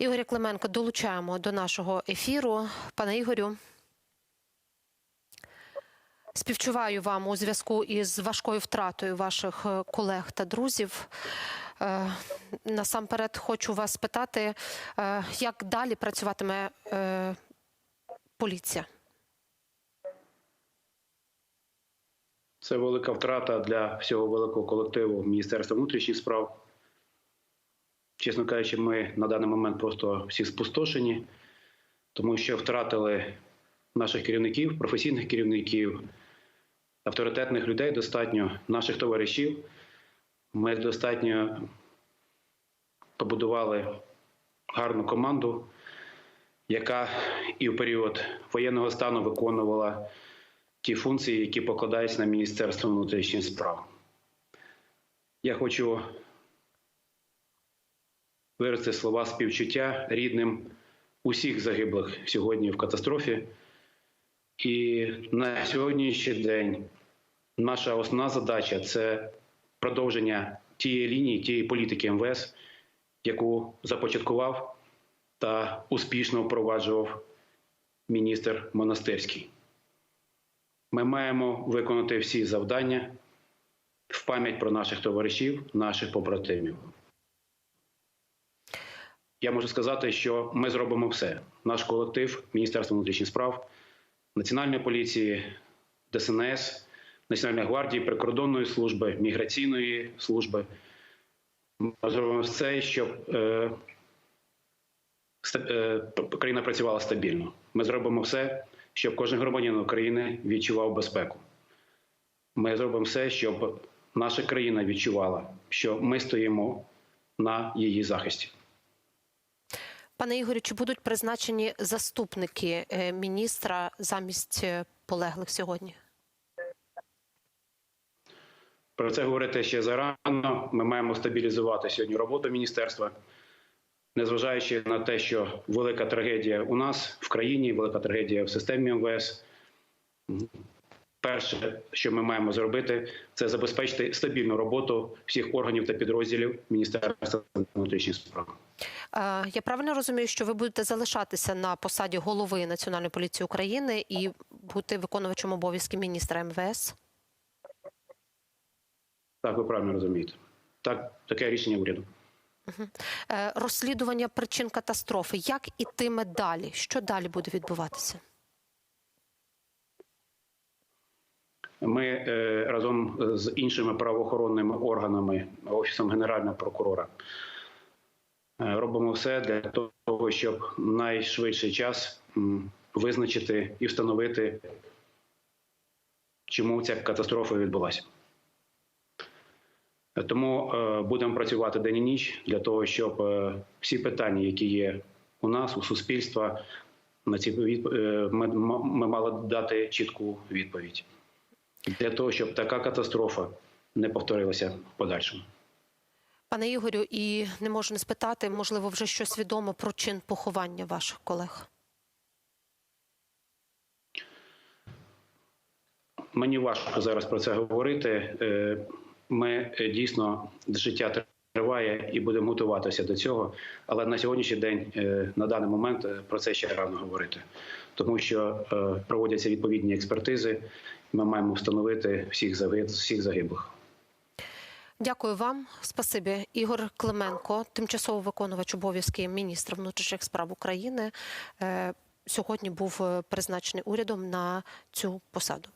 Ігоря Клименко долучаємо до нашого ефіру. Пане Ігорю. Співчуваю вам у зв'язку із важкою втратою ваших е, колег та друзів. Е, Насамперед хочу вас питати, е, як далі працюватиме поліція? Це велика втрата для всього великого колективу Міністерства внутрішніх справ. Чесно кажучи, ми на даний момент просто всі спустошені, тому що втратили наших керівників, професійних керівників, авторитетних людей достатньо, наших товаришів. Ми достатньо побудували гарну команду, яка і в період воєнного стану виконувала ті функції, які покладаються на Міністерство внутрішніх справ. Я хочу виразити слова співчуття рідним усіх загиблих сьогодні в катастрофі. І на сьогоднішній день наша основна задача це продовження тієї лінії, тієї політики МВС, яку започаткував та успішно впроваджував міністр Монастирський. Ми маємо виконати всі завдання в пам'ять про наших товаришів, наших побратимів. Я можу сказати, що ми зробимо все. Наш колектив Міністерства внутрішніх справ, Національної поліції, ДСНС, Національної гвардії, прикордонної служби, міграційної служби. Ми зробимо все, щоб е, е, країна працювала стабільно. Ми зробимо все, щоб кожен громадянин України відчував безпеку. Ми зробимо все, щоб наша країна відчувала, що ми стоїмо на її захисті. Пане Ігорю, чи будуть призначені заступники е, міністра замість е, полеглих сьогодні? Про це говорити ще зарано. Ми маємо стабілізувати сьогодні роботу міністерства, незважаючи на те, що велика трагедія у нас в країні, велика трагедія в системі МВС. Перше, що ми маємо зробити, це забезпечити стабільну роботу всіх органів та підрозділів Міністерства внутрішніх справ. Е, Я правильно розумію, що ви будете залишатися на посаді голови Національної поліції України і бути виконувачем обов'язків міністра МВС? Так, ви правильно розумієте. Так, таке рішення уряду. Е, Розслідування причин катастрофи. Як ітиме далі? Що далі буде відбуватися? Ми е, разом з іншими правоохоронними органами, офісом генерального прокурора, е, робимо все для того, щоб найшвидший час визначити і встановити, чому ця катастрофа відбулася. Тому е, будемо працювати день і ніч для того, щоб всі питання, які є у нас, у суспільства, на ці ми мали дати чітку відповідь для того, щоб така катастрофа не повторилася в подальшому. Пане Ігорю, і не можу не спитати, можливо, вже щось відомо про чин поховання ваших колег. Мені важко зараз про це говорити. Е, Ми е, дійсно життя триває і будемо готуватися до цього. Але на сьогоднішній день, е, на даний момент, про це ще рано говорити, тому що проводяться відповідні експертизи. Ми маємо встановити всіх загиб- всіх загиблих. Дякую вам. Спасибі. Ігор Клименко, тимчасово виконувач обов'язків міністра внутрішніх справ України, е, сьогодні був е, призначений урядом на цю посаду.